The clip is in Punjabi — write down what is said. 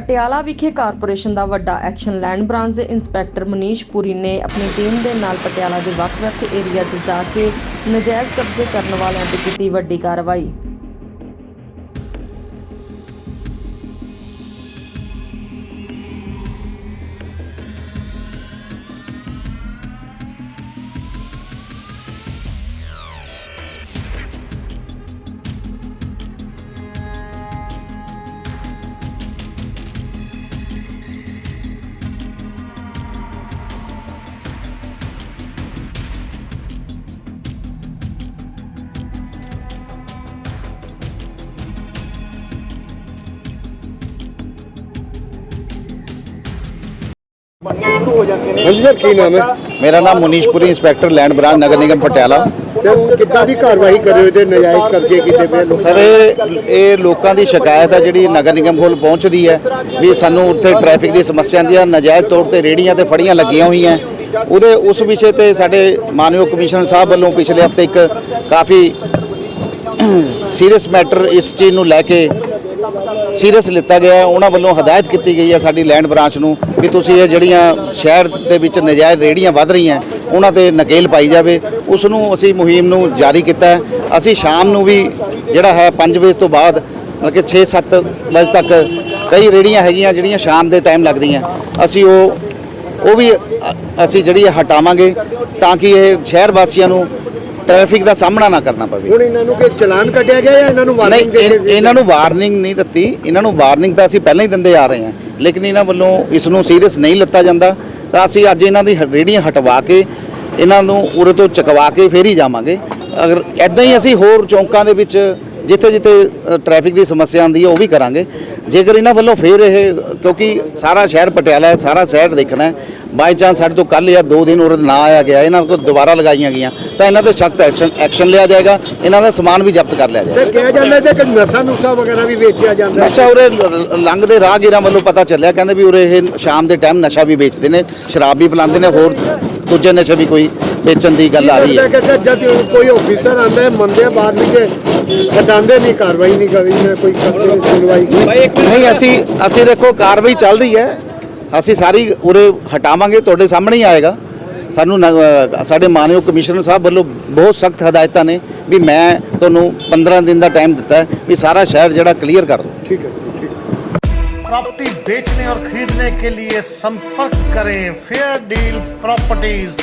ਪਟਿਆਲਾ ਵਿਖੇ ਕਾਰਪੋਰੇਸ਼ਨ ਦਾ ਵੱਡਾ ਐਕਸ਼ਨ ਲੈਂਡ ਬ੍ਰਾਂਚ ਦੇ ਇੰਸਪੈਕਟਰ ਮਨੀਸ਼ ਪੁਰੀ ਨੇ ਆਪਣੀ ਟੀਮ ਦੇ ਨਾਲ ਪਟਿਆਲਾ ਦੇ ਵੱਖ-ਵੱਖ ਏਰੀਆ 'ਚ ਜਾ ਕੇ ਨਜਾਇਜ਼ ਕਬਜ਼ੇ ਕਰਨ ਵਾਲਿਆਂ ਤੇ ਕੀਤੀ ਵੱਡੀ ਕਾਰਵਾਈ। ਹਾਂਜੀ ਸਰ ਕੀ ਨਾਮ ਹੈ? ਮੇਰਾ ਨਾਮ ਮੁਨੀਸ਼ਪੁਰੀ ਇੰਸਪੈਕਟਰ ਲੈਂਡ ਬ੍ਰਾਂਚ ਨਗਰ ਨਿਗਮ ਪਟਿਆਲਾ। ਸਰ ਕਿੱਦਾਂ ਦੀ ਕਾਰਵਾਈ ਕਰ ਰਹੇ ਹੋ ਤੇ ਨਜਾਇਜ਼ ਕਬਜ਼ੇ ਕੀਤੇ ਪਏ ਲੋਕ? ਸਰ ਇਹ ਇਹ ਲੋਕਾਂ ਦੀ ਸ਼ਿਕਾਇਤ ਹੈ ਜਿਹੜੀ ਨਗਰ ਨਿਗਮ ਕੋਲ ਪਹੁੰਚਦੀ ਹੈ ਵੀ ਸਾਨੂੰ ਉੱਥੇ ਟ੍ਰੈਫਿਕ ਦੀ ਸਮੱਸਿਆ ਆਉਂਦੀ ਹੈ ਨਜਾਇਜ਼ ਤੌਰ ਤੇ ਰੇੜੀਆਂ ਤੇ ਫੜੀਆਂ ਲੱਗੀਆਂ ਹੋਈਆਂ ਉਹਦੇ ਉਸ ਵਿਸ਼ੇ ਤੇ ਸਾਡੇ ਮਾਨਯੋਗ ਕਮਿਸ਼ਨਰ ਸਾਹਿਬ ਵੱਲੋਂ ਪਿਛਲੇ ਹਫ਼ਤੇ ਇੱਕ ਕਾਫੀ ਸੀਰੀਅਸ ਮੈਟਰ ਇਸ ਚੀਜ਼ ਨੂੰ ਲੈ ਕੇ ਸੀਰੀਅਸ ਲਿੱਤਾ ਗਿਆ ਹੈ। ਉਹਨਾਂ ਵੱਲੋਂ ਹਦਾਇਤ ਕੀਤੀ ਗਈ ਹੈ ਸਾਡੀ ਲੈਂਡ ਬ੍ਰਾਂਚ ਨੂੰ ਕਿ ਤੁਸੀਂ ਇਹ ਜਿਹੜੀਆਂ ਸ਼ਹਿਰ ਦੇ ਵਿੱਚ ਨਜਾਇਜ਼ ਰੇੜੀਆਂ ਵੱਧ ਰਹੀਆਂ ਉਹਨਾਂ ਤੇ ਨਕੇਲ ਪਾਈ ਜਾਵੇ। ਉਸ ਨੂੰ ਅਸੀਂ ਮੁਹਿੰਮ ਨੂੰ ਜਾਰੀ ਕੀਤਾ ਅਸੀਂ ਸ਼ਾਮ ਨੂੰ ਵੀ ਜਿਹੜਾ ਹੈ 5 ਵਜੇ ਤੋਂ ਬਾਅਦ, ਮਤਲਬ ਕਿ 6-7 ਵਜੇ ਤੱਕ ਕਈ ਰੇੜੀਆਂ ਹੈਗੀਆਂ ਜਿਹੜੀਆਂ ਸ਼ਾਮ ਦੇ ਟਾਈਮ ਲੱਗਦੀਆਂ ਅਸੀਂ ਉਹ ਉਹ ਵੀ ਅਸੀਂ ਜਿਹੜੀ ਹੈ ਹਟਾਵਾਂਗੇ ਤਾਂ ਕਿ ਇਹ ਸ਼ਹਿਰ ਵਾਸੀਆਂ ਨੂੰ ਟ੍ਰੈਫਿਕ ਦਾ ਸਾਹਮਣਾ ਨਾ ਕਰਨਾ ਪਵੇ। ਹੁਣ ਇਹਨਾਂ ਨੂੰ ਕਿ ਚਲਾਨ ਕੱਟਿਆ ਗਿਆ ਜਾਂ ਇਹਨਾਂ ਨੂੰ ਨਹੀਂ ਵਾਰਨਿੰਗ ਦੇ ਇਹ- ਇਹਨਾਂ ਨੂੰ ਵਾਰਨਿੰਗ ਨਹੀਂ ਦਿੱਤੀ। ਇਹਨਾਂ ਨੂੰ ਵਾਰਨਿੰਗ ਤਾਂ ਅਸੀਂ ਪਹਿਲਾਂ ਹੀ ਦਿੰਦੇ ਆ ਰਹੇ ਹਾਂ। ਲੇਕਿਨ ਇਹਨਾਂ ਵੱਲੋਂ ਇਸ ਨੂੰ ਸੀਰੀਅਸ ਨਹੀਂ ਲਿੱਤਾ ਜਾਂਦਾ। ਤਾਂ ਅਸੀਂ ਅੱਜ ਇਹਨਾਂ ਦੀ ਹ- ਰੇਹੜੀਆਂ ਹਟਵਾ ਕੇ ਇਹਨਾਂ ਨੂੰ ਉਰੇ ਤੋਂ ਚਕਵਾ ਕੇ ਫੇਰ ਹੀ ਜਾਵਾਂਗੇ। ਅਗਰ ਐਦਾਂ ਹੀ ਅਸੀਂ ਹੋਰ ਚੌਂਕਾਂ ਦੇ ਵਿੱਚ ਜਿੱਥੇ ਜਿੱਥੇ ਟ੍ਰੈਫਿਕ ਦੀ ਸਮੱਸਿਆ ਆਉਂਦੀ ਹੈ ਉਹ ਵੀ ਕਰਾਂਗੇ। ਜੇਕਰ ਇਹਨਾਂ ਵੱਲੋਂ ਫੇਰ ਇਹ ਕਿਉਂਕਿ ਸਾਰਾ ਸ਼ਹਿਰ ਪਟਿਆਲਾ ਹੈ ਸਾਰਾ ਸ਼ਹਿਰ ਦੇਖਣਾ ਹੈ ਬਾਈ ਚਾਂਸ ਸਾਡੇ ਤੋਂ ਕੱਲ ਜਾਂ ਦੋ ਦਿਨ ਉਰੇ ਨਾ ਆਇਆ ਗਿਆ ਇਹਨਾਂ ਕੋਲ ਦੁਬਾਰਾ ਲਗਾਈਆਂ ਗਈਆਂ ਤਾਂ ਇਹਨਾਂ ਤੇ ਸਖਤ ਐਕਸ਼ਨ ਐਕਸ਼ਨ ਲਿਆ ਜਾਏਗਾ ਇਹਨਾਂ ਦਾ ਸਮਾਨ ਵੀ ਜ਼ਬਤ ਕਰ ਲਿਆ ਜਾਏਗਾ। ਕਿਹਾ ਜਾਂਦਾ ਹੈ ਕਿ ਨਸ਼ਾ ਨੁਸ਼ਾ ਵਗੈਰਾ ਵੀ ਵੇਚਿਆ ਜਾਂਦਾ ਨਸ਼ਾ ਉਰੇ ਲੰਘਦੇ ਰਾਹਗੀਰਾਂ ਵੱਲੋਂ ਪਤਾ ਚੱਲਿਆ ਕਹਿੰਦੇ ਵੀ ਉਰੇ ਇਹ ਸ਼ਾਮ ਦੇ ਟਾਈਮ ਨਸ਼ਾ ਵੀ ਵੇਚਦੇ ਨੇ ਸ਼ਰਾਬ ਵੀ ਪਿਲਾਉਂਦੇ ਨੇ ਹੋਰ ਦੂਜੇ ਨਸ਼ੇ ਵੀ ਕੋਈ ਵੇਚਣ ਦੀ ਗੱਲ ਆ ਰਹੀ ਹੈ। ਜਦ ਕੋਈ ਆਫੀਸਰ ਆਂਦਾ ਹੈ ਮੰਨਦੇ ਆ ਬਾਅਦ ਵਿੱਚ ਹਟਾਉਂਦੇ ਨਹੀਂ ਕਾਰਵਾਈ ਨਹੀਂ ਕਰੀ ਨਾ ਕੋਈ ਕਬਜ਼ੇ ਦੀ ਸੁਣਵਾਈ ਨਹੀਂ ਅਸੀਂ ਅਸੀਂ ਦੇਖੋ ਕਾਰਵਾਈ ਚੱਲ ਰਹੀ ਹੈ ਅਸੀਂ ਸਾਰੀ ਉਰੇ ਹਟਾਵਾਂਗੇ ਤੁਹਾਡੇ ਸਾਹਮਣੇ ਹੀ ਆਏਗਾ ਸਾਨੂੰ ਨ- ਅ, ਸਾਡੇ ਮਾਨਯੋਗ ਕਮਿਸ਼ਨਰ ਸਾਹਿਬ ਵੱਲੋਂ ਬਹੁਤ ਸਖਤ ਹਦਾਇਤਾਂ ਨੇ ਵੀ ਮੈਂ ਤੁਹਾਨੂੰ 15 ਦਿਨ ਦਾ ਟਾਈਮ ਦਿੱਤਾ ਹੈ ਵੀ ਸਾਰਾ ਸ਼ਹਿਰ ਜਿਹੜਾ ਕਲੀਅਰ ਕਰ ਦਿਓ ਠੀਕ ਹੈ ਠੀਕ प्रॉपर्टी बेचने और खरीदने के लिए संपर्क करें फेयर डील प्रॉपर्टीज